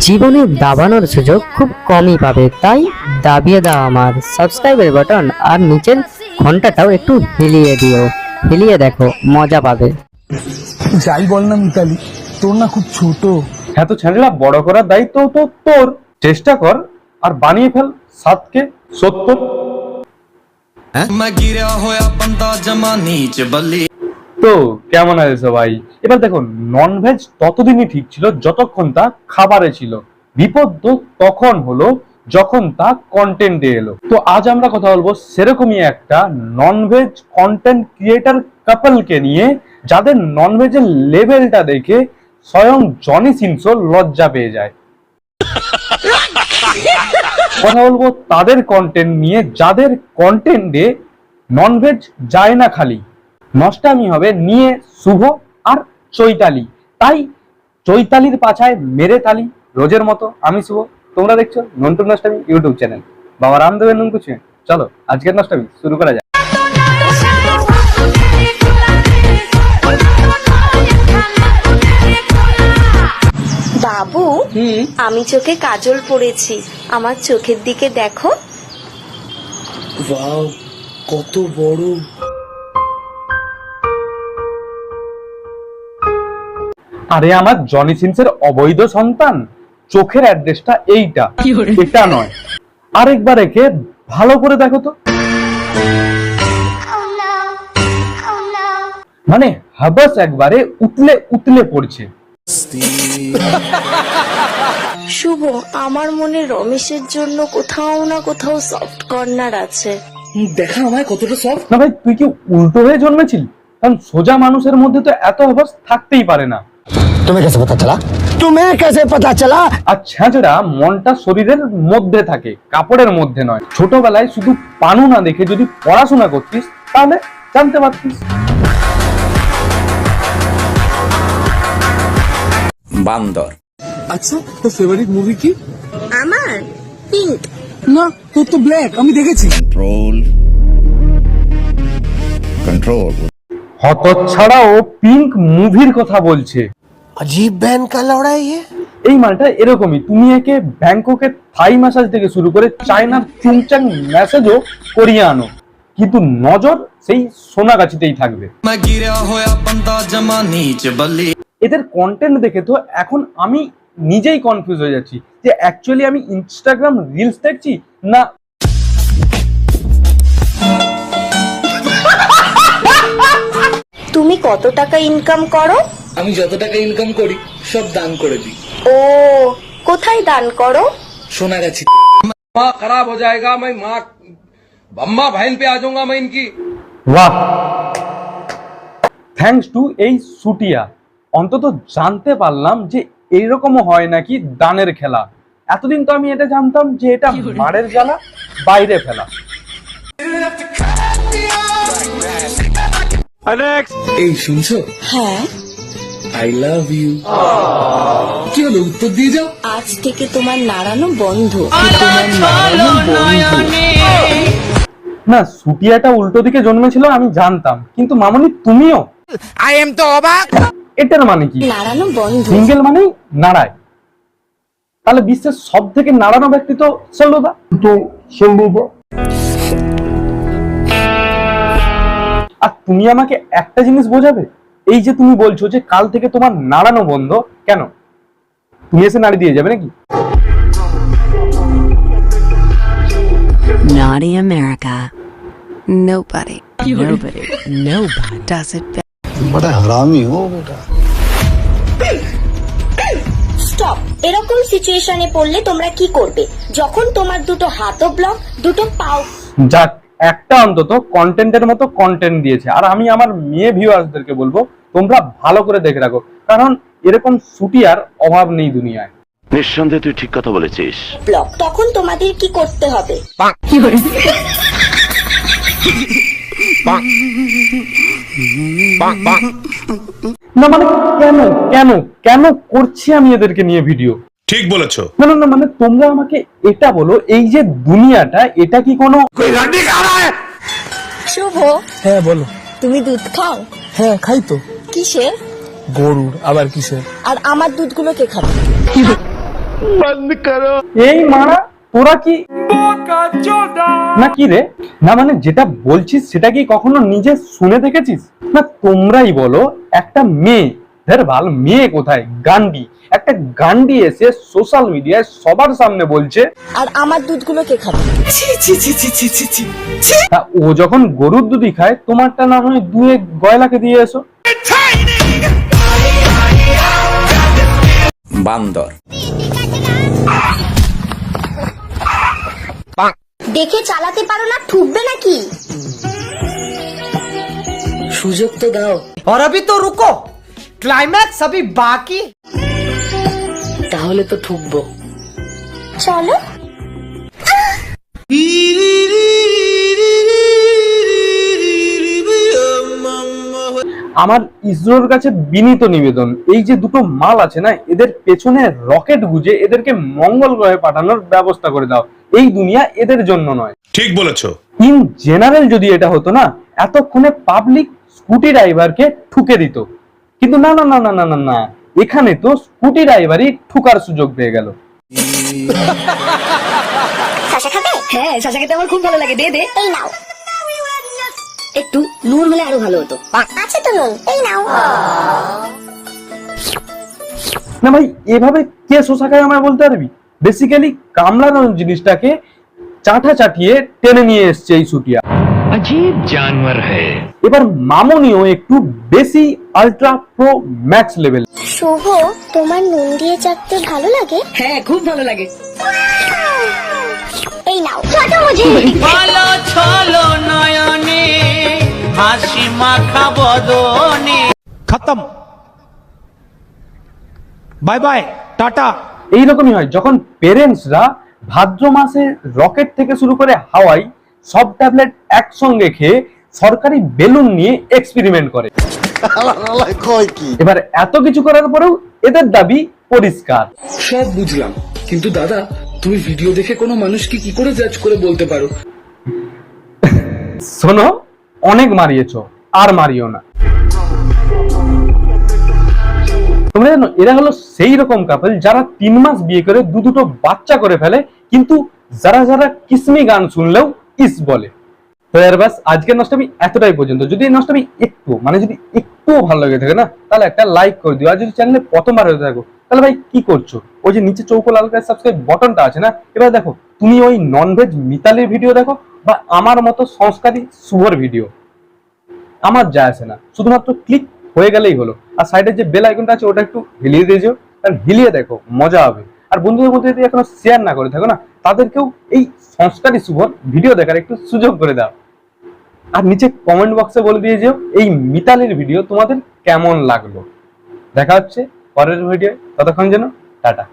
জীবনে দাবানোর সুযোগ খুব কমই পাবে তাই দাবিয়ে দাও আমার। সাবস্ক্রাইবের বাটন আর নিচের ঘন্টাটাও একটু হিলিয়ে দিও। হিলিয়ে দেখো মজা পাবে। যাই বল না মিতালি তোর না খুব ছোট। এত হ্যাঁ ছেলেরা বড় করার দায়িত্ব তো তোর। চেষ্টা কর আর বানিয়ে ফেল সাতকে সত্তর। হ্যাঁ? मैं गिरा होया बंदा जमा नीच बल्ली। তো কেমন আছে সবাই এবার দেখো নন ভেজ ততদিনই ঠিক ছিল যতক্ষণ তা খাবারে ছিল। বিপদ তো তখন হলো যখন তা কন্টেন্টে এলো। তো আজ আমরা কথা বলব সেরকমই একটা নন ভেজ কন্টেন্ট ক্রিয়েটার কাপলকে নিয়ে, যাদের নন ভেজের লেভেলটা দেখে স্বয়ং জনি সিনসো লজ্জা পেয়ে যায়। কথা বলব তাদের কন্টেন্ট নিয়ে, যাদের কন্টেন্টে ননভেজ যায় না খালি। নষ্টামি হবে নিয়ে শুভ আর চৈতালি। তাই চৈতালির পাছায় মেরে তালি রোজের মতো আমি শুভ। তোমরা দেখছ নন্টুর নষ্টামি ইউটিউব চ্যানেল। বাবা রামদেবের নুন কুচে চলো আজকের নষ্টামি শুরু করা যাক। বাবু আমি চোখে কাজল পরেছি আমার চোখের দিকে দেখো। কত বড় আরে আমার জনি সিনসের অবৈধ সন্তান। চোখের অ্যাড্রেসটা এইটা। এটা নয়। আরেকবার একে ভালো করে দেখো তো। মানে হাবাস একবারে উতলে উতলে পড়ছে। শুভ আমার মনে রমেশের জন্য কোথাও না কোথাও সফট কর্নার আছে। দেখা আমায় কতটা সফট না ভাই তুই কি উল্টো হয়ে জন্মেছিলি? কারণ সোজা মানুষের মধ্যে তো এত অভ্যাস থাকতেই পারে না। तुम्हें कैसे पता चला तुम्हें कैसे पता चला আর ছেঁচড়া মনটা শরীরের মধ্যে থাকে কাপড়ের মধ্যে নয় ছোটবেলায় শুধু পানু না দেখে যদি পড়াশোনা করতিস তাহলে জানতে পারতিস বান্দর আচ্ছা তোর ফেভারিট মুভি কি আমার পিঙ্ক না তোর তো ব্ল্যাক আমি দেখেছি कंट्रोल कंट्रोल হতচ্ছাড়া ও পিঙ্ক মুভির কথা বলছে আজীব ব্যাংকা লড়াই এই মালটা এরকমই তুমি একে ব্যাংককের থাই ম্যাসাজ থেকে শুরু করে চায়নার চুংচাং ম্যাসেজও করিয়ে আনো। কিন্তু নজর সেই সোনাগাছিতেই থাকবে। এদের কন্টেন্ট দেখে তো এখন আমি নিজেই কনফিউজ হয়ে যাচ্ছি যে অ্যাকচুয়ালি আমি ইনস্টাগ্রাম রিলস দেখছি না তুমি কত টাকা ইনকাম করো? আমি যত টাকা ইনকাম করি সব দান করে দিই ও কোথায় দান করো সোনা গাছি माँ खराब हो जाएगा मैं माँ अम्मा बहन पे आ जाऊंगा मैं इनकी বাহ থ্যাঙ্কস টু এই সুটিয়া অন্তত জানতে পারলাম যে এইরকমও হয় নাকি দানের খেলা এতদিন তো আমি এটা জানতাম যে এটা মারের জ্বালা বাইরে ফেলা এই শুনছো হ্যাঁ আই লাভ ইউ কি হলো উত্তর দিয়ে যাও। আজ থেকে তোমার নাড়ানো বন্ধ। না সুটিয়াটা উল্টো দিকে জন্মেছিল আমি জানতাম। কিন্তু মামনি তুমিও? আই এম তো অবাক। এটার মানে কি? নাড়ানো বন্ধ। সিঙ্গেল মানে নাড়ায়। তাহলে বিশ্বের সব থেকে নাড়ানো ব্যক্তি তো সল্লুদা তো সল্লুদা আর তুমি আমাকে একটা জিনিস বোঝাবে? এই যে তুমি বলছো যে কাল থেকে তোমার নাড়ানো বন্ধ কেন তুমি এসে নাড়ি দিয়ে যাবে নাকি Naughty America. Nobody, nobody, nobody does it better. बड़ा हरामी हो बेटा স্টপ এরকম সিচুয়েশনে পড়লে তোমরা কি করবে যখন তোমার দুটো হাতও ব্লক দুটো পাও যাক একটা অন্তত কন্টেন্টের মতো কন্টেন্ট দিয়েছে আর আমি আমার মেয়ে ভিউয়ার্সদেরকে বলবো তোমরা ভালো করে দেখে রাখো। কারণ এরকম সুটিয়ার অভাব নেই দুনিয়ায়। নিঃসন্দেহে তুই ঠিক কথা বলেছিস। ব্লক তখন তোমাদের কি করতে হবে? না মানে কেন কেন কেন করছি আমি এদেরকে নিয়ে ভিডিও ঠিক বলেছ। না না না মানে তোমরা আমাকে এটা বলো এই যে দুনিয়াটা এটা কি কোনো শুভ। হ্যাঁ বলো। তুমি দুধ খাও? হ্যাঁ খাই তো। কিসের? গরুর আবার কিসের? আর আমার দুধগুলো কে খাবে? এই মারা তোরা কি না কি রে? না মানে যেটা বলছিস সেটা কি কখনো নিজে শুনে দেখেছিস? না তোমরাই বলো একটা মেয়ে ধর ভালো মেয়ে কোথায়? গান্ডি। একটা গান্ডি এসে সোশ্যাল মিডিয়ায় সবার সামনে বলছে আর আমার দুধগুলো কে খাবে? তা ও যখন গরুর দুধই খায় তোমারটা না হয় দুয়ে গয়লাকে দিয়ে এসো। বান্দর দেখে চালাতে পারো না ঠুকবে নাকি সুযোগ তো দাও और अभी तो रुको क्लाइमैक्स अभी बाकी তাহলে তো ঠুকবো চলো আমার ইসরোর কাছে বিনীত নিবেদন এই যে দুটো মাল আছে না এদের পেছনে রকেট গুজে এদেরকে মঙ্গল গ্রহে পাঠানোর ব্যবস্থা করে দাও। এই দুনিয়া এদের জন্য নয়। ঠিক বলেছ। ইন জেনারেল যদি এটা হতো না এতক্ষণে পাবলিক স্কুটি ড্রাইভারকে ঠুকে দিত। কিন্তু না না না না না না না এখানে তো স্কুটি ড্রাইভারই ঠুকার সুযোগ পেয়ে গেল। শশা খাবে? হ্যাঁ শশা খেতে আমার খুব ভালো লাগে। দে দে। এই নাও। একটু নুন হলে আরও ভালো হতো। আছে তো নুন। এই নাও। না ভাই এভাবে কে শোষা খায় আমায় বলতে পারবি? বেসিক্যালি কামলানো জিনিসটাকে চাটা চাটিয়ে টেনে নিয়ে এসছে এই সুটিয়া এবার মামনিও একটু বেশি ultra pro max level Shubho তোমার নুন দিয়ে চাটতে ভালো লাগে? হ্যাঁ খুব ভালো লাগে। এই নাও। ছোট মুঝে খতম। Bye bye tata. এইরকমই হয় যখন ভাদ্র মাসে রকেট থেকে শুরু করে হাওয়াই সব ট্যাবলেট একসঙ্গে খেয়ে সরকারি বেলুন নিয়ে এক্সপেরিমেন্ট করে। এবার এত কিছু করার পরেও এদের দাবি পরিষ্কার। সব বুঝলাম কিন্তু দাদা তুমি ভিডিও দেখে কোনো মানুষকে কি করে জাজ করে বলতে পারো? শোনো অনেক মারিয়েছো। আর মারিও না। তোমরা জানো, এরা হলো সেই রকম কাপল যারা তিন মাস বিয়ে করে দু দুটো বাচ্চা করে ফেলে, কিন্তু যারা যারা কিসমি গান শুনলেও ইস বলে। তো এর নষ্টামি এতটাই পর্যন্ত। যদি এই নষ্টামি একটু মানে যদি একটুও ভালো লেগে থাকে না, তাহলে একটা লাইক করে দিও। আর যদি চ্যানেলে প্রথমবার হয়ে থাকো, তাহলে ভাই কি করছ? ওই যে নিচে চৌকো লাল কালার সাবস্ক্রাইব বটনটা আছে না? এবার দেখো, তুমি ওই ননভেজ মিতালির ভিডিও দেখো বা আমার মতো সংস্কারী শুভর ভিডিও আমার যায় আসে না, শুধুমাত্র ক্লিক হয়ে গেলেই হলো। আর সাইডে যে বেল আইকনটা আছে, ওটা একটু হিলিয়ে দিয়েছ আর হিলিয়ে দেখো, মজা হবে। আর বন্ধুদের মধ্যে যদি এখনও শেয়ার না করে থাকো না, তাদেরকেও এই সংস্কারী শুভর ভিডিও দেখার একটু সুযোগ করে দাও। আর নিচে কমেন্ট বক্সে বলে দিয়ে যেও, এই মিতালির ভিডিও তোমাদের কেমন লাগল। দেখা হচ্ছে পরের ভিডিও ততক্ষণ যেন, টাটা।